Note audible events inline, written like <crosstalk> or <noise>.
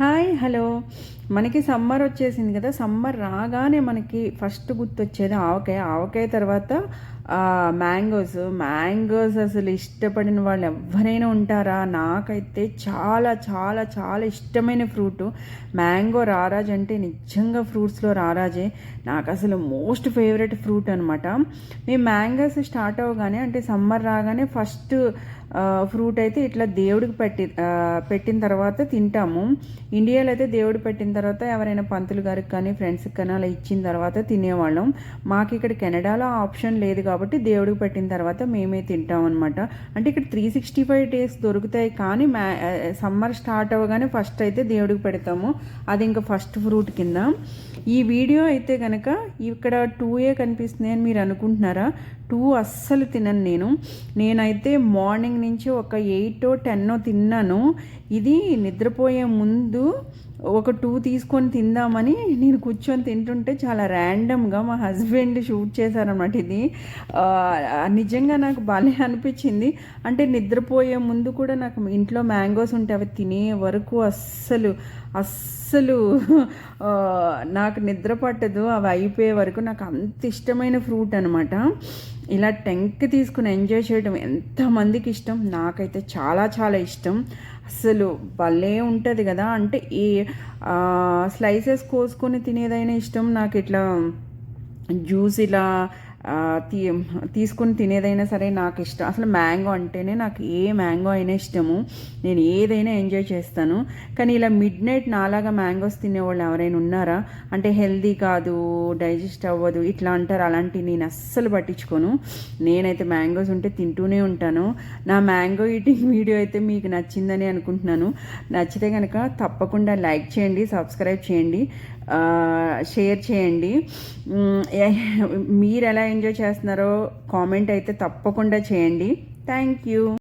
Hi hello. మనకి summer వచ్చేసింది కదా సమ్మర్ రాగానే మనకి ఫస్ట్ గుర్తొచ్చేది ఆవకాయ. ఆవకాయ తర్వాత మ్యాంగోస్ మ్యాంగోస్ అసలు ఇష్టపడిన వాళ్ళు ఎవరైనా ఉంటారా? నాకైతే చాలా చాలా చాలా ఇష్టమైన ఫ్రూట్ మ్యాంగో రారాజ్ అంటే నిజంగా ఫ్రూట్స్లో రారాజే. నాకు అసలు మోస్ట్ ఫేవరెట్ ఫ్రూట్ అనమాట మేము మ్యాంగోస్ స్టార్ట్ అవ్వగానే అంటే సమ్మర్ రాగానే ఫస్ట్ ఫ్రూట్ అయితే ఇట్లా దేవుడికి పెట్టి పెట్టిన తర్వాత తింటాము. ఇండియాలో అయితే దేవుడు పెట్టిన తర్వాత ఎవరైనా పంతులు గారికి కానీ ఫ్రెండ్స్కి కానీ అలా ఇచ్చిన తర్వాత తినేవాళ్ళం. మాకు ఇక్కడ కెనడాలో ఆప్షన్ లేదు కాబట్టి కాబట్టి దేవుడికి పెట్టిన తర్వాత మేమే తింటాం అనమాట అంటే ఇక్కడ త్రీ సిక్స్టీ ఫైవ్ డేస్ దొరుకుతాయి కానీ మ్యా సమ్మర్ స్టార్ట్ అవ్వగానే ఫస్ట్ అయితే దేవుడికి పెడతాము. అది ఇంకా ఫస్ట్ ఫ్రూట్ కింద. ఈ వీడియో అయితే కనుక ఇక్కడ టూ ఏ కనిపిస్తుంది అని మీరు అనుకుంటున్నారా? టూ అస్సలు తినను నేను. నేనైతే మార్నింగ్ నుంచి ఒక ఎయిట్ టెన్నో తిన్నాను. ఇది నిద్రపోయే ముందు ఒక టూ తీసుకొని తిందామని నేను కూర్చొని తింటుంటే చాలా ర్యాండమ్గా మా హస్బెండ్ షూట్ చేశారనమాట ఇది. నిజంగా నాకు భలే అనిపించింది. అంటే నిద్రపోయే ముందు కూడా నాకు ఇంట్లో మ్యాంగోస్ ఉంటే అవి తినే వరకు అస్సలు అస్సలు నాకు నిద్ర పట్టదు. అవి అయిపోయే వరకు నాకు అంత ఇష్టమైన ఫ్రూట్ అనమాట ఇలా టెంక్ తీసుకుని ఎంజాయ్ చేయడం ఎంతమందికి ఇష్టం? నాకైతే చాలా చాలా ఇష్టం. అసలు భలే ఉంటుంది కదా. అంటే ఈ స్లైసెస్ కోసుకొని తినేదైనా ఇష్టం. నాకు ఇట్లా జ్యూస్ ఇలా తీ తీసుకుని తినేదైనా సరే నాకు ఇష్టం. అసలు మ్యాంగో అంటేనే నాకు ఏ మ్యాంగో అయినా ఇష్టము. నేను ఏదైనా ఎంజాయ్ చేస్తాను. కానీ ఇలా మిడ్ నైట్ నాలాగా మ్యాంగోస్ తినేవాళ్ళు ఎవరైనా ఉన్నారా? అంటే హెల్దీ కాదు డైజెస్ట్ అవ్వదు ఇట్లా అంటారు. అలాంటి నేను అస్సలు పట్టించుకోను. నేనైతే మ్యాంగోస్ ఉంటే తింటూనే ఉంటాను. నా మ్యాంగో ఈటింగ్ <laughs> వీడియో అయితే మీకు నచ్చిందని అనుకుంటున్నాను. నచ్చితే కనుక తప్పకుండా లైక్ చేయండి సబ్స్క్రైబ్ చేయండి. షేర్ చేయండి. మీరు ఎలా ఎంజాయ్ చేస్తున్నారో కామెంట్ అయితే తప్పకుండా చేయండి. Thank you.